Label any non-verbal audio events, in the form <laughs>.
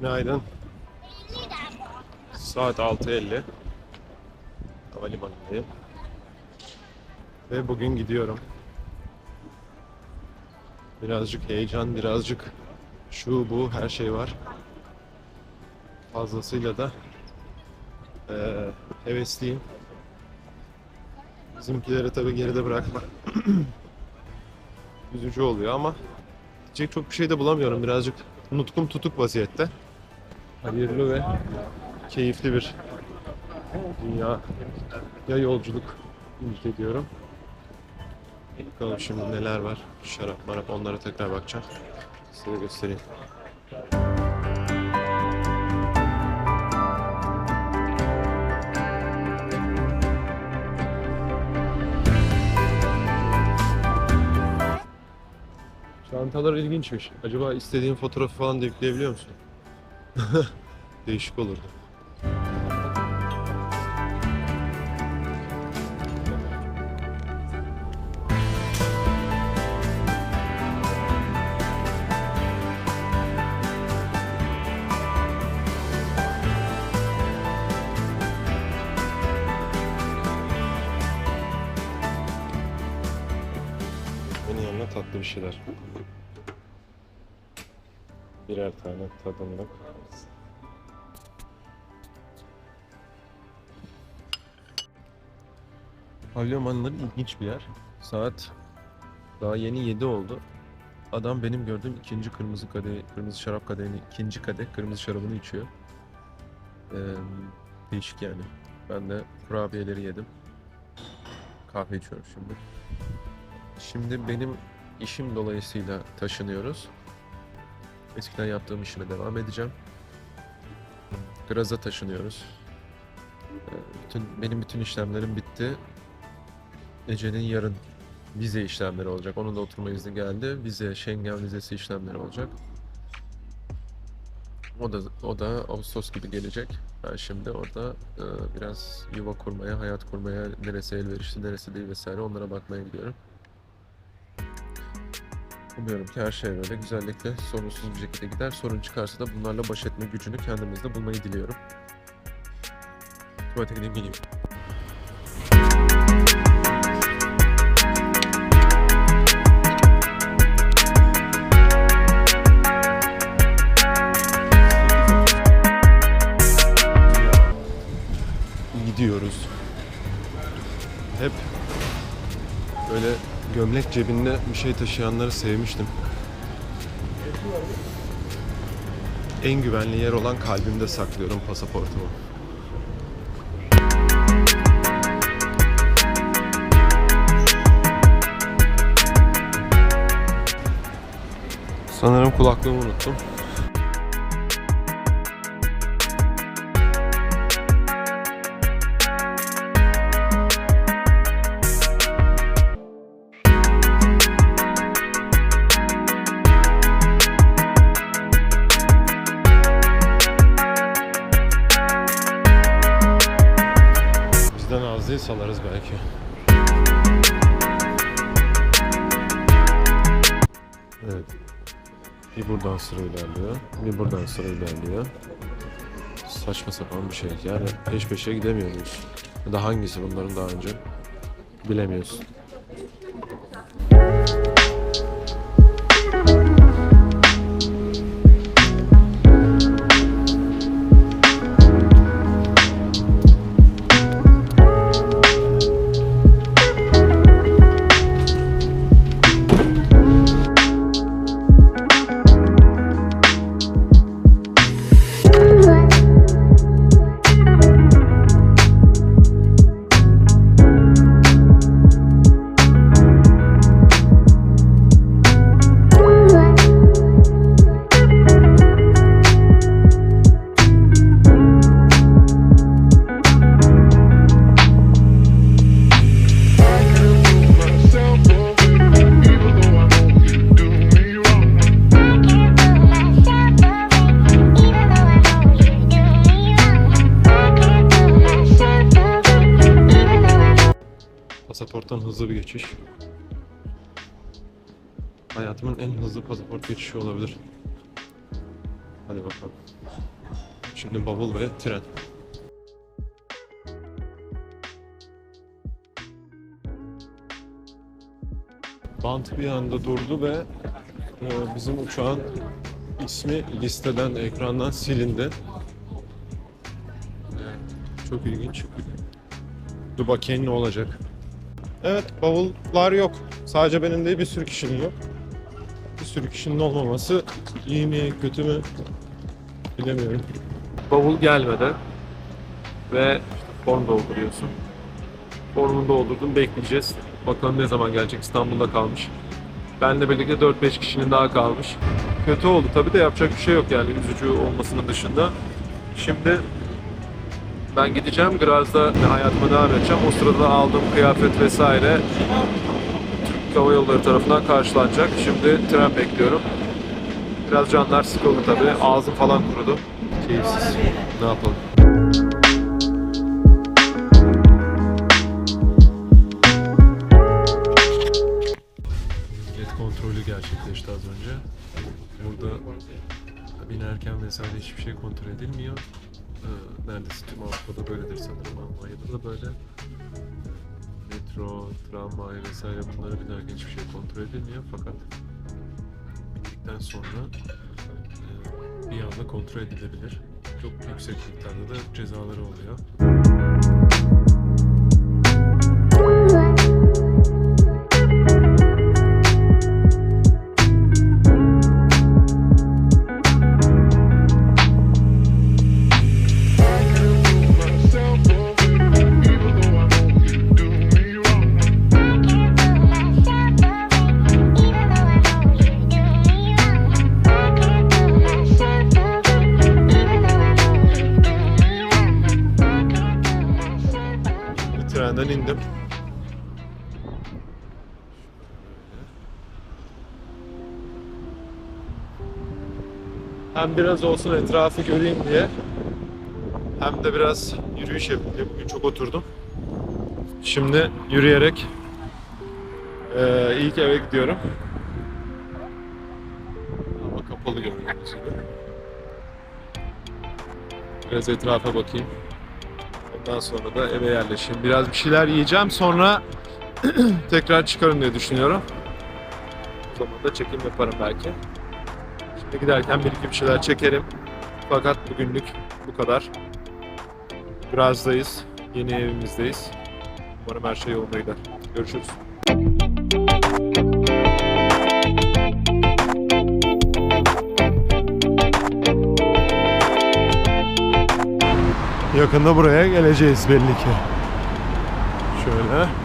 Günaydın. Saat 6.50. Havalimanındayım. Ve bugün gidiyorum. Birazcık heyecan, birazcık şu bu her şey var. Fazlasıyla da eee hevesliyim. Bizimkileri tabii geride bırakma. <clears throat> Üzücü oluyor ama diyecek çok bir şey de bulamıyorum. Birazcık nutkum tutuk vaziyette. Hayırlı ve keyifli bir dünya ya yolculuk ümit ediyorum. Bakalım şimdi neler var. Şarap marap onlara tekrar bakacağım. Size göstereyim. Çantalar ilginçmiş. Acaba istediğin fotoğrafı falan da yükleyebiliyor musun? <laughs> Değişik olurdu. Benim yanına tatlı bir şeyler. Birer tane tadımlık. Havlimanları ilginç bir yer. Saat daha yeni 7 oldu. Adam benim gördüğüm ikinci kırmızı kadeh, kırmızı şarap kadehini, ikinci kadeh kırmızı şarabını içiyor. Ee, değişik yani. Ben de kurabiyeleri yedim. Kahve içiyorum şimdi. Şimdi benim işim dolayısıyla taşınıyoruz. Eskiden yaptığım işime devam edeceğim. Graz'a taşınıyoruz. Ee, Bütün, benim bütün işlemlerim bitti. Ece'nin yarın vize işlemleri olacak. Onun da oturma izni geldi. Vize, Schengen vizesi işlemleri olacak. O da o da Ağustos gibi gelecek. Ben şimdi orada e, biraz yuva kurmaya, hayat kurmaya, neresi elverişli, neresi değil vesaire onlara bakmaya gidiyorum. Umuyorum ki her şey böyle güzellikle sorunsuz bir şekilde gider. Sorun çıkarsa da bunlarla baş etme gücünü kendimizde bulmayı diliyorum. Tuvalete gideyim geleyim. Hep böyle gömlek cebinde bir şey taşıyanları sevmiştim. En güvenli yer olan kalbimde saklıyorum pasaportumu. Sanırım kulaklığımı unuttum. Salarız belki. Evet. Bir buradan sıra ilerliyor. Bir buradan sıra ilerliyor. Saçma sapan bir şey. Yani peş peşe gidemiyoruz. Ya da hangisi bunların daha önce? Bilemiyorsun. Hızlı bir geçiş. Hayatımın en hızlı pasaport geçişi olabilir. Hadi bakalım. Şimdi bavul ve tren. Bant bir anda durdu ve e, bizim uçağın ismi listeden, ekrandan silindi. Çok ilginç. Dur bakayım ne olacak. Evet, bavullar yok. Sadece benim değil, bir sürü kişinin yok. Bir sürü kişinin olmaması iyi mi, kötü mü bilemiyorum. Bavul gelmeden ve form dolduruyorsun. Formunu doldurdum, bekleyeceğiz. Bakalım ne zaman gelecek, İstanbul'da kalmış. Benle birlikte 4-5 kişinin daha kalmış. Kötü oldu tabii de yapacak bir şey yok yani üzücü olmasının dışında. Şimdi ben gideceğim, Graz'da hayatıma devam edeceğim. O sırada aldığım kıyafet vesaire Türk Hava Yolları tarafından karşılanacak. Şimdi tren bekliyorum. Biraz canlar sıkıldı tabii. Ağzım falan kurudu. Keyifsiz. Ne yapalım? Bilet gerçekleşti az önce. Burada binerken vesaire hiçbir şey kontrol edilmiyor. Ee, Neredeyse tüm Avrupa'da böyledir sanırım. Almanya'da da böyle. Metro, tramvay vesaire bunlara binerken hiçbir şey kontrol edilmiyor. Fakat bittikten sonra e, bir anda kontrol edilebilir. Çok yüksek miktarda da cezaları oluyor. Bir trenden indim. Hem biraz olsun etrafı göreyim diye hem de biraz yürüyüş yapayım bugün çok oturdum. Şimdi yürüyerek eee, ilk eve gidiyorum. Ama kapalı gördüğünüz gibi. Biraz etrafa bakayım. Ondan sonra da eve yerleşeyim. Biraz bir şeyler yiyeceğim. Sonra <clears throat> tekrar çıkarım diye düşünüyorum. O zaman da çekim yaparım belki. Şimdi giderken bir iki bir şeyler çekerim. Fakat bugünlük bu kadar. Biraz'dayız. Yeni evimizdeyiz. Umarım her şey yolunda gider. Görüşürüz. Yakında buraya geleceğiz belli ki. Şöyle.